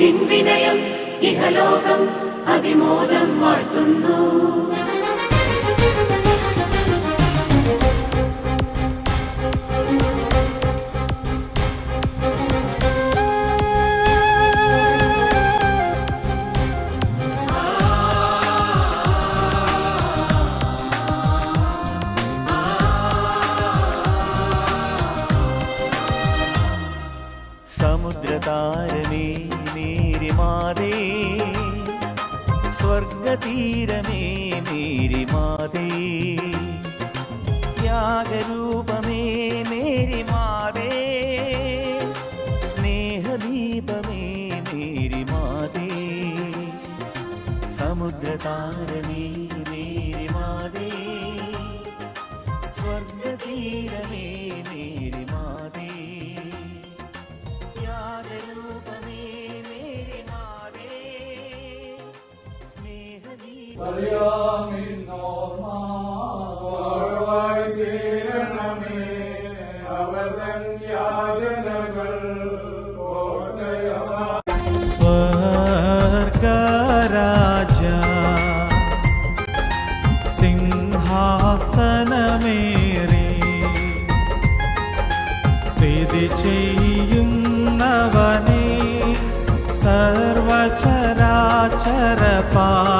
നിൻ വിനയം ഇഹലോകം അതിമോദം വാഴ്ത്തുന്നു. സമുദ്രതാരമേ മേരിമാതേ സ്വർഗതീരമേ മേരിമാതേ. ത്യാഗരൂപമേ മേരിമാതേ സ്നേഹദീപമേ മേരിമാതേ. സമുദ്രതാരമേ മേരിമാതേ സ്വർഗതീരമേ മേരിമാതേ സിംഹാസനമേറി സ്ഥിതി ചെയ്യുന്നവനെ സർവചരാചര പാലകനെ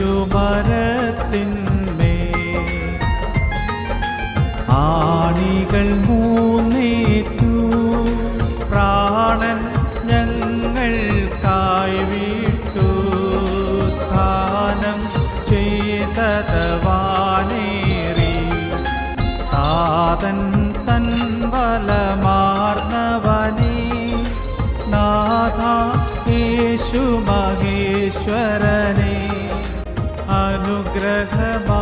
കുരിശുമരത്തിന്മേ ആണികൾ മൂന്നേറ്റു. പ്രാണൻ ഞങ്ങൾക്കായി വിട്ടു. ദാനം ചെയ്തതവാനേറി. താതൻ തൻ ബലമാർന്നവനേ. നാഥ യേശു മഹേശ്വരനെ. ग्रहमा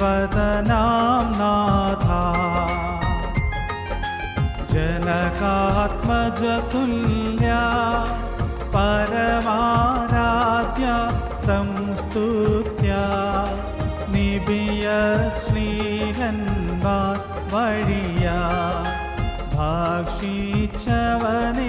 वदनां नाथा जनकात्मजतुल्या परमाराध्या संस्तुत्या। निबिय श्रीरन्वा वळिया भाक्षीच्छवन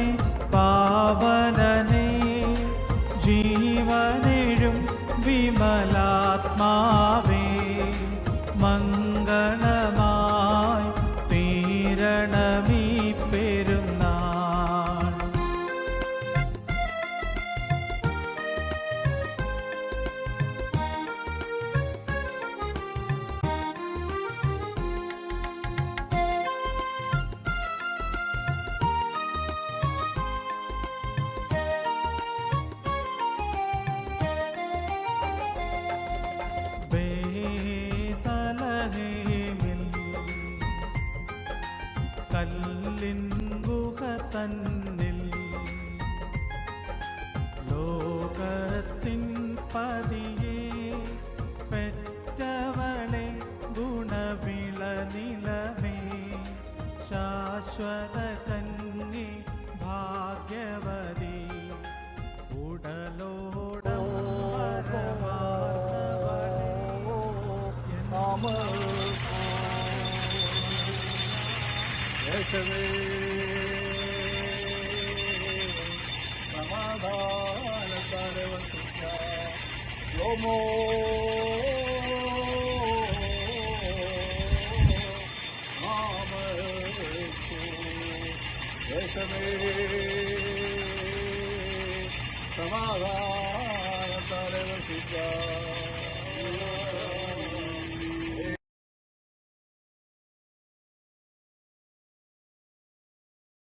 കല്ലിൻ ഗുഹ തന്നെ Samadhan Sarvasitya Yomo Namaste Samadhan Sarvasitya